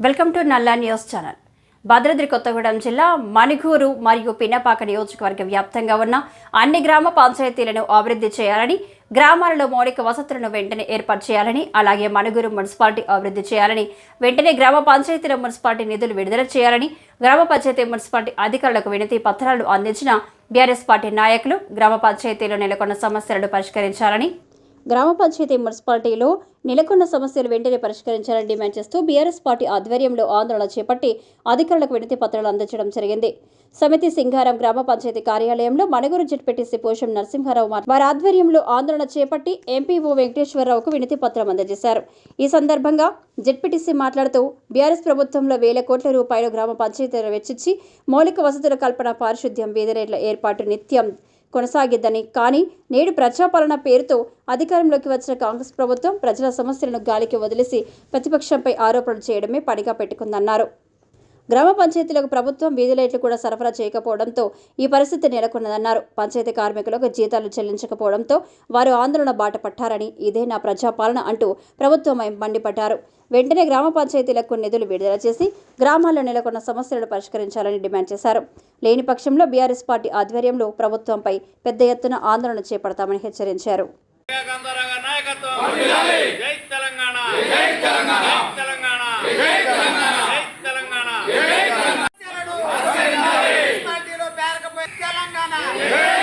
Welcome to Nalla news channel. Bhadradri Kothagudem జిల్లా మణిగూరు మరియు పిన్నపాక నియోజకవర్గ వ్యాప్తంగా ఉన్న అన్ని గ్రామ పంచాయతీలను అభివృద్ధి చేయాలని గ్రామాలలో మౌలిక వసతులను వెంటనే ఏర్పాటు చేయాలని అలాగే మణిగూరు మున్సిపాలిటీ అభివృద్ధి చేయాలని వెంటనే గ్రామ పంచాయతీల మున్సిపాలిటీ నిధులు విడుదల చేయాలని గ్రామ పంచాయతీ మున్సిపాలిటీ అధికారులకు వినతి పత్రాలు అందించిన బీఆర్ఎస్ పార్టీ నాయకులు గ్రామ పంచాయతీలో నెలకొన్న సమస్యలను పరిష్కరించాలని గ్రామ పంచాయతీ మున్సిపాలిటీలో నెలకొన్న సమస్యలు వెంటనే పరిష్కరించాలని డిమాండ్ చేస్తూ బీఆర్ఎస్ పార్టీ ఆధ్వర్యంలో ఆందోళన చేపట్టి అధికారులకు వినతి పత్రాలు అందించడం జరిగింది. సమితి సింగారం గ్రామ పంచాయతీ కార్యాలయంలో మణిగూరు జెడ్పీటీసీ పోషం నరసింహారావు వారి ఆధ్వర్యంలో ఆందోళన చేపట్టి ఎంపీఓ వెంకటేశ్వరరావుకు వినతి పత్రం అందజేశారు. ఈ సందర్భంగా జెడ్పీటీసీ మాట్లాడుతూ బీఆర్ఎస్ ప్రభుత్వంలో వేల కోట్ల రూపాయలు గ్రామ పంచాయతీలు వెచ్చించి మౌలిక వసతుల కల్పన పారిశుద్ధ్యం వీధిరేట్ల ఏర్పాటు నిత్యం కొనసాగిద్దని. కానీ నేడు ప్రజాపాలన పేరుతో అధికారంలోకి వచ్చిన కాంగ్రెస్ ప్రభుత్వం ప్రజల సమస్యలను గాలికి వదిలేసి ప్రతిపక్షంపై ఆరోపణలు చేయడమే పనిగా పెట్టుకుందన్నారు. గ్రామ పంచాయతీలకు ప్రభుత్వం వీధి లైట్లు కూడా సరఫరా చేయకపోవడంతో ఈ పరిస్థితి నెలకొన్నదన్నారు. పంచాయతీ కార్మికులకు జీతాలు చెల్లించకపోవడంతో వారు ఆందోళన బాట పట్టారని ఇదే నా ప్రజాపాలన అంటూ ప్రభుత్వం మండిపడ్డారు. వెంటనే గ్రామ పంచాయతీలకు నిధులు విడుదల చేసి గ్రామాల్లో నెలకొన్న సమస్యలను పరిష్కరించాలని డిమాండ్ చేశారు. లేని పక్షంలో బీఆర్ఎస్ పార్టీ ఆధ్వర్యంలో ప్రభుత్వంపై పెద్ద ఎత్తున ఆందోళన చేపడతామని హెచ్చరించారు. తెలంగాణ.